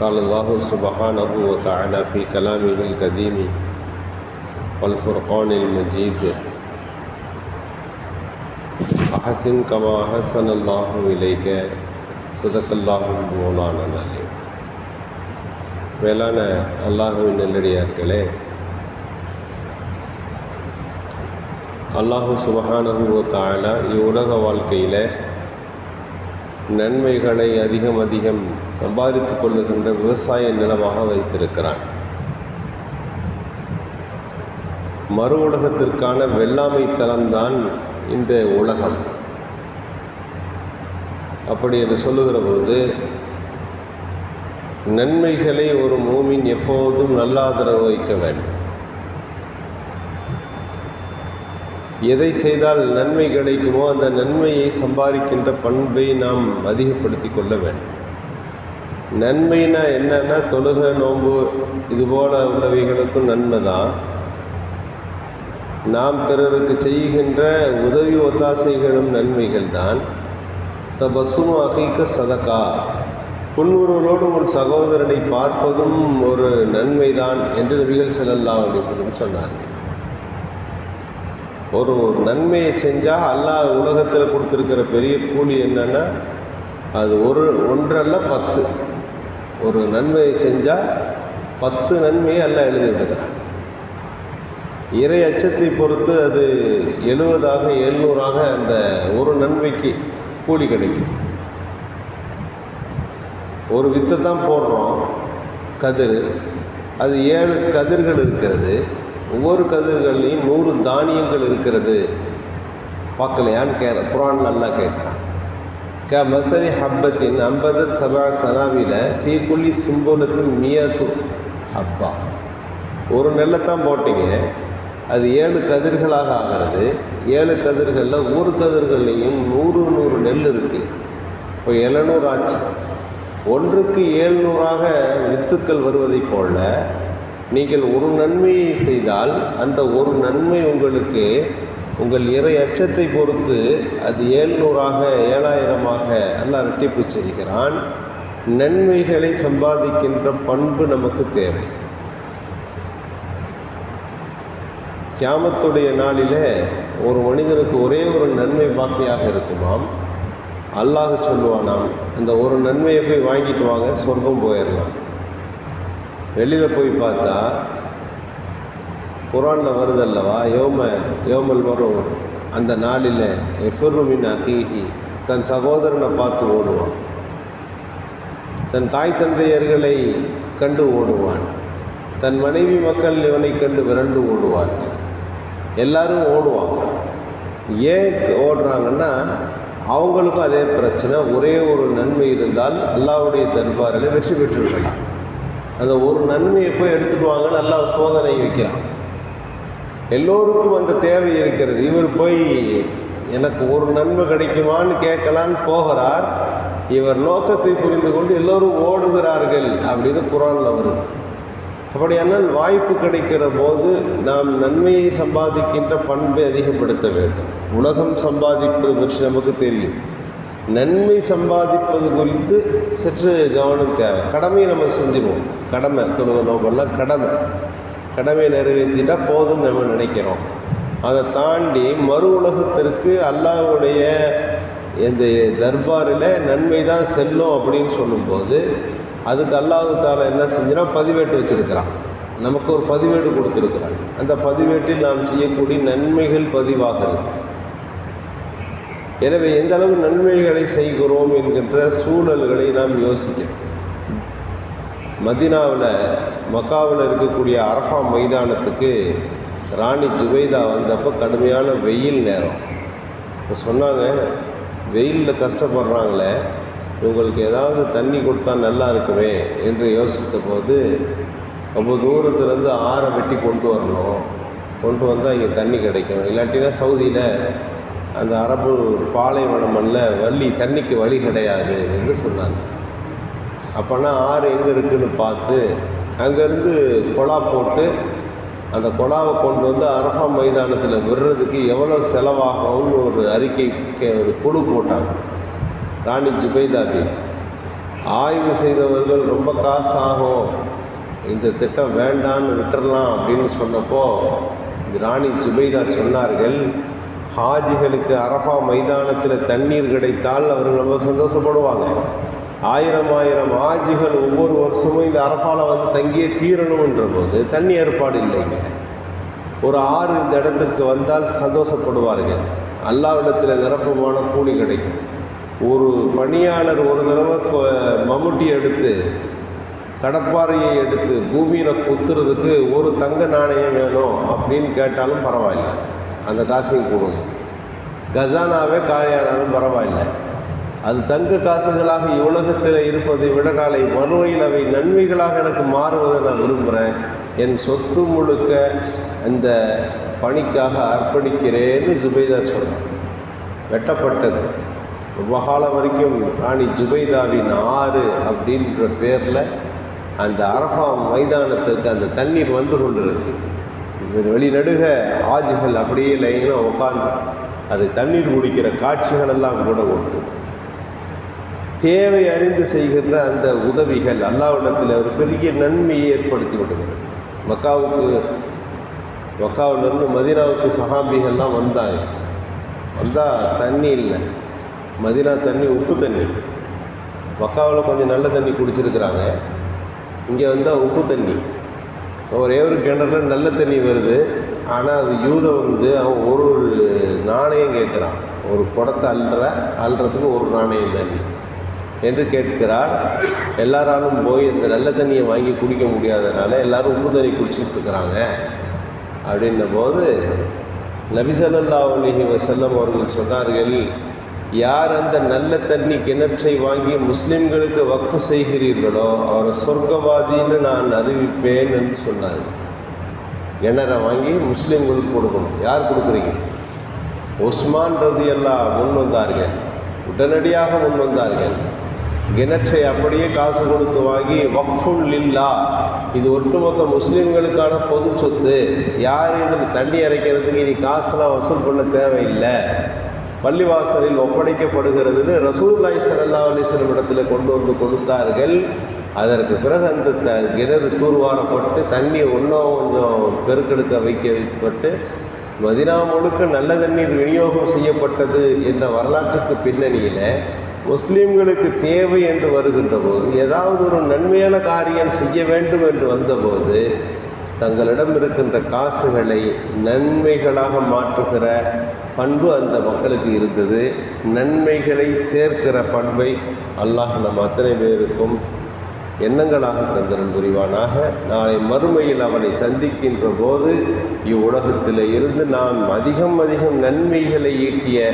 قال الله سبحانه وتعالى في كلامه القديم والفرقان المجيد أحسن كما أحسن الله إليك صدق الله مولانا العليم மேலான அல்லாஹுவின் நெல்லடியார்களே அல்லாஹு சுபஹானஹு தாலா இவ்வுலக வாழ்க்கையில் நன்மைகளை அதிகம் அதிகம் சம்பாதித்து கொள்ளுகின்ற விவசாய நிலமாக வைத்திருக்கிறான். மறு உலகத்திற்கான வெள்ளாமை தலம்தான் இந்த உலகம். அப்படி என்று சொல்லுகிற போது நன்மைகளை ஒரு மூமின் எப்போதும் நல்லாதரவு வைக்க வேண்டும். எதை செய்தால் நன்மை கிடைக்குமோ அந்த நன்மையை சம்பாதிக்கின்ற பண்பை நாம் அதிகப்படுத்தி கொள்ள வேண்டும். நன்மைனா என்னன்னா தொழுக நோன்பு இதுபோல உள்ளவைகளுக்கும் நன்மை தான். நாம் பிறருக்கு செய்கின்ற உதவி ஒத்தாசைகளும் நன்மைகள் தான். தபசும் அகைக்க சதக்கா புன்முறுவலோடு உன் சகோதரனை பார்ப்பதும் ஒரு நன்மைதான் என்று நபிகள் செல்லல்லாம் சொல்லி சொன்னார்கள். ஒரு நன்மையை செஞ்சால் அல்லாஹ் உலகத்தில் கொடுத்துருக்கிற பெரிய கூலி என்னென்னா அது ஒரு ஒன்றல்ல பத்து. ஒரு நன்மையை செஞ்சால் பத்து நன்மையை எல்லாம் எழுதி விடுகிறான் இறை அச்சத்தை பொறுத்து அது எழுபதாக எழுநூறாக அந்த ஒரு நன்மைக்கு கூலி கிடைக்குது. ஒரு வித்தை தான் போடுறோம் கதிர். அது ஏழு கதிர்கள் இருக்கிறது. ஒவ்வொரு கதிர்கள்லையும் நூறு தானியங்கள் இருக்கிறது. பார்க்கலையான்னு கே குரான் நல்லா கேட்குறான் க மசரி ஹப்பத்தின் ஐம்பது சபா சனாவில ஃபீ குள்ளி சும்பலத்தின் மியத்து ஹப்பா. ஒரு நெல்லை தான் போட்டீங்க அது ஏழு கதிர்களாக ஆகிறது. ஏழு கதிர்களில் ஒரு கதிர்கள்லையும் நூறு நூறு நெல் இருக்குது இப்போ எழுநூறு ஆச்சு. ஒன்றுக்கு ஏழ்நூறாக வித்துக்கள் வருவதைப் போல நீங்கள் ஒரு நன்மையை செய்தால் அந்த ஒரு நன்மை உங்களுக்கு உங்கள் இறை அச்சத்தை பொறுத்து அது ஏழ்நூறாக ஏழாயிரமாக எல்லாம் இரட்டிப்பு செய்கிறான். நன்மைகளை சம்பாதிக்கின்ற பண்பு நமக்கு தேவை. கியாமத்துடைய நாளில் ஒரு மனிதனுக்கு ஒரே ஒரு நன்மை பாக்கியாக இருக்குமாம். அல்லாஹ் சொல்லுவானாம் அந்த ஒரு நன்மையை போய் வாங்கிட்டு வாங்க சொர்க்கம் போயிடலாம். வெளியில் போய் பார்த்தா குரானில் வருதல்லவா யோம யோமல் வரும் அந்த நாளில் எஃபருமின் அகீஹி தன் சகோதரனை பார்த்து ஓடுவான். தன் தாய் தந்தையர்களை கண்டு ஓடுவான். தன் மனைவி மக்கள் இவனை கண்டு விரண்டு ஓடுவார்கள் எல்லாரும் ஓடுவாங்க. ஏன் ஓடுறாங்கன்னா அவங்களுக்கும் அதே பிரச்சனை. ஒரே ஒரு நன்மை இருந்தால் அல்லாவுடைய தர்பாரில் வெற்றி பெற்றுவிடலாம் அந்த ஒரு நன்மையை போய் எடுத்துட்டு வாங்க நல்லா சோதனை வைக்கிறான். எல்லோருக்கும் அந்த தேவை இருக்கிறது. இவர் போய் எனக்கு ஒரு நன்மை கிடைக்குமான்னு கேட்கலான்னு போகிறார். இவர் நோக்கத்தை புரிந்து கொண்டு எல்லோரும் ஓடுகிறார்கள் அப்படின்னு குரானில் வருது. அப்படியானால் வாய்ப்பு கிடைக்கிற போது நாம் நன்மையை சம்பாதிக்கின்ற பண்பை அதிகப்படுத்த வேண்டும். உலகம் சம்பாதிப்பது பற்றி நமக்கு தெரியும். நன்மை சம்பாதிப்பது குறித்து சற்று கவனம் தேவை. கடமையை நம்ம செஞ்சுருவோம். கடமை தொழுக நோக்கெல்லாம் கடமை. கடமையை நிறைவேற்றிட்டா போதும்னு நம்ம நினைக்கிறோம். அதை தாண்டி மறு உலகத்திற்கு அல்லாஹுடைய இந்த தர்பாரில் நன்மை தான் செல்லும் அப்படின்னு சொல்லும்போது அதுக்கு அல்லாஹு தாலா என்ன செஞ்சுனா பதிவேட்டு வச்சுருக்கிறான். நமக்கு ஒரு பதிவேடு கொடுத்துருக்குறான். அந்த பதிவேட்டில் நாம் செய்யக்கூடிய நன்மைகள் பதிவாகிறது. எனவே எந்த அளவு நன்மைகளை செய்கிறோம் என்கின்ற சூழல்களை நாம் யோசிக்கிறோம். மதினாவில் மக்காவில் இருக்கக்கூடிய அரஃபா மைதானத்துக்கு ராணி ஜுபைதா வந்தப்போ கடுமையான வெயில் நேரம். இப்போ சொன்னாங்க வெயிலில் கஷ்டப்படுறாங்களே இவங்களுக்கு ஏதாவது தண்ணி கொடுத்தா நல்லா இருக்குமே என்று யோசித்த போது ரொம்ப தூரத்துலேருந்து ஆறை வெட்டி கொண்டு வரணும். கொண்டு வந்தால் இங்கே தண்ணி கிடைக்கும் இல்லாட்டினா சவுதியில் அந்த அரபு பாலைவன மண்ணில் வள்ளி தண்ணிக்கு வழி கிடையாது என்று சொன்னாங்க. அப்போனா ஆறு எங்கே இருக்குதுன்னு பார்த்து அங்கேருந்து குழா போட்டு அந்த குழாவை கொண்டு வந்து அரபா மைதானத்தில் விடுறதுக்கு எவ்வளோ செலவாகும்னு ஒரு அறிக்கை ஒரு குழு போட்டாங்க. ராணி ஜுபைதாபி ஆய்வு செய்தவர்கள் ரொம்ப காசு ஆகும் இந்த திட்டம் வேண்டான்னு விட்டுறலாம் அப்படின்னு சொன்னப்போ ராணி ஜுபைதா சொன்னார்கள் ஹாஜிகளுக்கு அரஃபா மைதானத்தில் தண்ணீர் கிடைத்தால் அவர்கள் ரொம்ப சந்தோஷப்படுவாங்க. ஆயிரம் ஆயிரம் ஆஜிகள் ஒவ்வொரு வருஷமும் இந்த அரஃபாவில் வந்து தங்கியே தீரணுன்ற போது தண்ணி ஏற்பாடு இல்லைங்க. ஒரு ஆறு இந்த இடத்திற்கு வந்தால் சந்தோஷப்படுவார்கள் அல்லாவிடத்தில் நிரப்பமான கூலி கிடைக்கும். ஒரு பணியாளர் ஒரு தடவை மம்முட்டி எடுத்து கடப்பாறையை எடுத்து பூமியில் குத்துறதுக்கு ஒரு தங்க நாணயம் வேணும் அப்படின்னு கேட்டாலும் பரவாயில்ல. அந்த காசையும் கொடுங்க கஜானாவே காலியானாலும் பரவாயில்லை. அது தங்க காசுகளாக இவ்வுலகத்தில் இருப்பதை விட நாளை மறுமையில் அவை நன்மைகளாக எனக்கு மாறுவதை நான் விரும்புகிறேன் என் சொத்து முழுக்க அந்த பணிக்காக அர்ப்பணிக்கிறேன்னு ஜுபைதா சொன்னார் வெட்டப்பட்டது. ரொம்ப காலம் வரைக்கும் ராணி ஜுபைதாவின் ஆறு அப்படின்ற பேரில் அந்த அரஃபா மைதானத்திற்கு அந்த தண்ணீர் வந்து கொண்டு இருக்குது வெளிநடுக ஆஜுகள் அப்படியே லைனாக உட்காந்து அது தண்ணீர் குடிக்கிற காட்சிகள் எல்லாம் கூட உண்டு. தேவை அறிந்து செய்கின்ற அந்த உதவிகள் அல்லாவிடத்தில் ஒரு பெரிய நன்மையை ஏற்படுத்தி விடுகிறது. மக்காவுக்கு மக்காவிலிருந்து மதினாவுக்கு சஹாபிகள்லாம் வந்தாங்க. வந்தால் தண்ணி இல்லை. மதினா தண்ணி உப்பு தண்ணி. மக்காவில் கொஞ்சம் நல்ல தண்ணி குடிச்சிருக்கிறாங்க. இங்கே வந்தால் உப்பு தண்ணி. ஒரே ஒரு கிணறுல நல்ல தண்ணி வருது. ஆனால் அது யூதம் வந்து அவன் ஒரு ஒரு நாணயம் கேட்குறான். ஒரு குடத்தை அள்ளுற அள்ளுறதுக்கு ஒரு நாணயம் தண்ணி என்று கேட்கிறார். எல்லாராலும் போய் இந்த நல்ல தண்ணியை வாங்கி குடிக்க முடியாதனால எல்லாரும் உப்பு தண்ணி குடிச்சிட்டு இருக்கிறாங்க அப்படின்ன போது நபிசல்லா அலிஹி வசல்லம் அவர்கள் சொன்னார்கள் யார் அந்த நல்ல தண்ணி கிணற்றை வாங்கி முஸ்லிம்களுக்கு வக்ஃபு செய்கிறீர்களோ அவரை சொர்க்கவாதின்னு நான் அறிவிப்பேன் என்று சொன்னார். கிணறை வாங்கி முஸ்லீம்களுக்கு கொடுக்கணும். யார் கொடுக்குறீங்க? உஸ்மான் ரதி எல்லாம் முன் வந்தார்கள். உடனடியாக முன் வந்தார்கள். கிணற்றை அப்படியே காசு கொடுத்து வாங்கி வக்ஃபுல் இல்லா இது ஒட்டுமொத்த முஸ்லீம்களுக்கான பொது சொத்து. யார் இதில் தண்ணி இறைக்கிறதுக்கு இனி காசுலாம் வசூல் பண்ண தேவையில்லை. பள்ளிவாசலில் ஒப்படைக்கப்படுகிறதுன்னு ரசூல்லாய் சல்லா அலைஹி இடத்துல கொண்டு வந்து கொடுத்தார்கள். அதற்கு பிறகு அந்த த கிணறு தூர்வாரப்பட்டு தண்ணி இன்னும் கொஞ்சம் பெருக்கெடுக்க வைக்க வைக்கப்பட்டு மதினா முழுக்க நல்ல தண்ணீர் விநியோகம் செய்யப்பட்டது என்ற வரலாற்றுக்கு பின்னணியில் முஸ்லீம்களுக்கு தேவை என்று வருகின்ற போது ஏதாவது ஒரு நன்மையான காரியம் செய்ய வேண்டும் என்று வந்தபோது தங்களிடம் இருக்கின்ற காசுகளை நன்மைகளாக மாற்றுகிற பண்பு அந்த மக்களுக்கு இருந்தது. நன்மைகளை சேர்க்கிற பண்பை அல்லாஹ் நம் அத்தனை பேருக்கும் எண்ணங்களாக தந்திரன் புரிவானாக. நாளை மறுமையில் அவனை சந்திக்கின்ற போது இவ்வுலகத்தில் இருந்து நாம் அதிகம் அதிகம் நன்மைகளை ஈட்டிய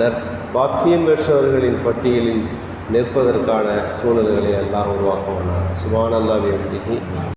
நற் பாக்கியம் பெற்றவர்களின் பட்டியலில் நிற்பதற்கான சூழல்களை எல்லாம் உருவாக்குவானாக. சுபான் அல்லாஹ்